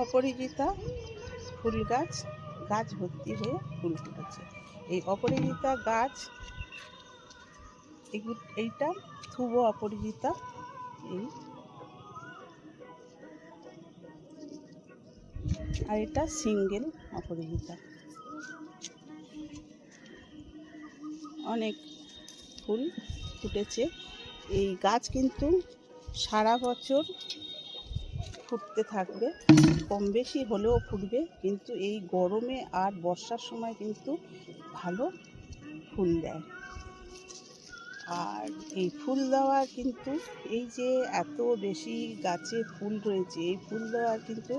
অপরাজিতা ফুল গাছ গাছ ভর্তি হয়ে ফুল ফুটেছে। এই অপরাজিতা গাছ এইটা ধ্রুব অপরাজিতা এই আর এটা সিঙ্গেল অপরাজিতা অনেক ফুল ফুটেছে। এই গাছ কিন্তু সারা বছর ফুটতে থাকবে। কম বেশি হলেও ফুটবে, কিন্তু এই গরমে আর বর্ষার সময় কিন্তু ভালো ফুল দেয়। আর এই ফুল দেওয়ার কিন্তু, এই যে এত বেশি গাছে ফুল রয়েছে, এই ফুল দেওয়ার কিন্তু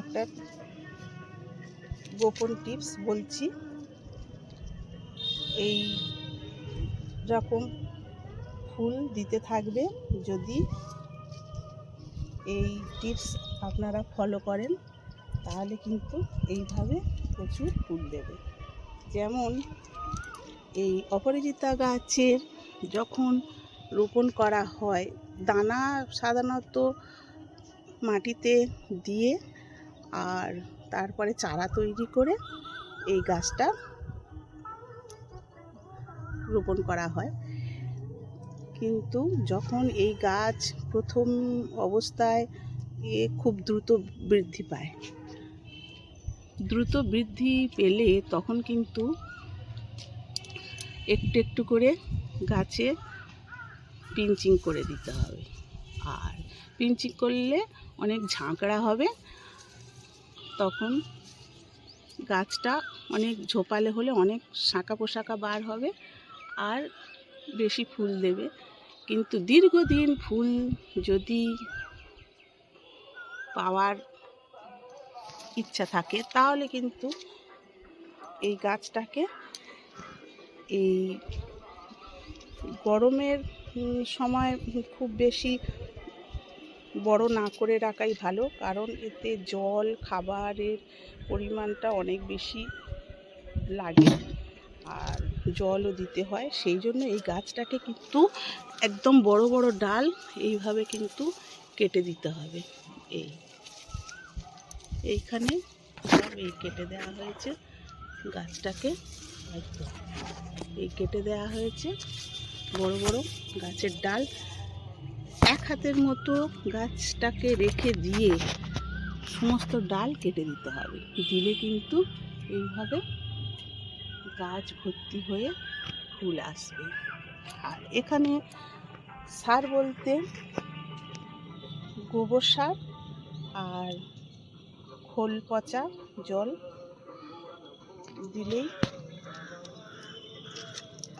একটা গোপন টিপস বলছি। এই রকম ফুল দিতে থাকবে যদি এই টিপস আপনারা ফলো করেন, তাহলে কিন্তু এইভাবে প্রচুর ফুল দেবে। যেমন এই অপরাজিতা গাছের যখন রোপণ করা হয়, দানা সাধারণত মাটিতে দিয়ে আর তারপরে চারা তৈরি করে এই গাছটা রোপণ করা হয়। কিন্তু যখন এই গাছ প্রথম অবস্থায় এ খুব দ্রুত বৃদ্ধি পায়। দ্রুত বৃদ্ধি পেলে তখন কিন্তু একটু একটু করে গাছে পিঞ্চিং করে দিতে হবে। আর পিঞ্চিং করলে অনেক ঝাঁকড়া হবে, তখন গাছটা অনেক ঝোপালে হলে অনেক শাঁকা পোশাকা বার হবে। আর বেশি ফুল দেবে। কিন্তু দীর্ঘদিন ফুল যদি পাওয়ার ইচ্ছা থাকে, তাহলে কিন্তু এই গাছটাকে এই গরমের সময় খুব বেশি বড় না করে রাখাই ভালো, কারণ এতে জল, খাবারের পরিমাণটা অনেক বেশি লাগে। আর জলও দিতে হয়। সেই জন্য এই গাছটাকে কিন্তু একদম বড় বড় ডাল এইভাবে কিন্তু কেটে দিতে হবে। এই, এইখানে সব এই কেটে দেওয়া হয়েছে। গাছটাকে একদম এই কেটে দেওয়া হয়েছে। বড় বড় গাছের ডাল এক হাতের মতো গাছটাকে রেখে দিয়ে সমস্ত ডাল কেটে দিতে হবে। দিলে কিন্তু এইভাবে গাছ ভর্তি হয়ে ফুল আসবে। আর এখানে সার বলতে গোবর সার আর খোল পচা জল দিলেই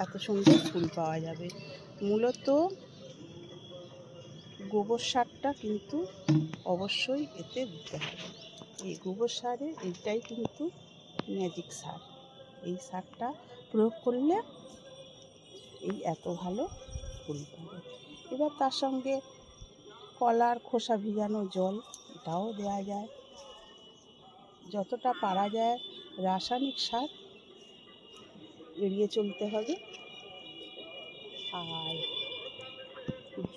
এত সুন্দর ফুল পাওয়া যাবে। মূলত গোবর সারটা কিন্তু অবশ্যই এতে দিতে হবে। এই গোবর সারে এইটাই কিন্তু ম্যাজিক সার। এই সারটা প্রয়োগ করলে এই এত ভালো ফুল পাবে। এবার তার সঙ্গে কলার খোসা ভিজানো জল, এটাও দেওয়া যায়। যতটা পারা যায় রাসায়নিক সার এড়িয়ে চলতে হবে। আর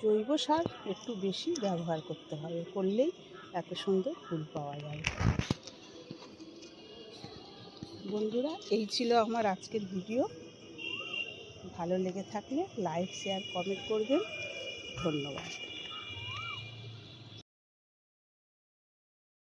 জৈব সার একটু বেশি ব্যবহার করতে হবে, করলেই এত সুন্দর ফুল পাওয়া যাবে বন্ধুরা এই ছিল আমার আজকের ভিডিও। ভালো লেগে থাকলে লাইক শেয়ার কমেন্ট করবেন। ধন্যবাদ।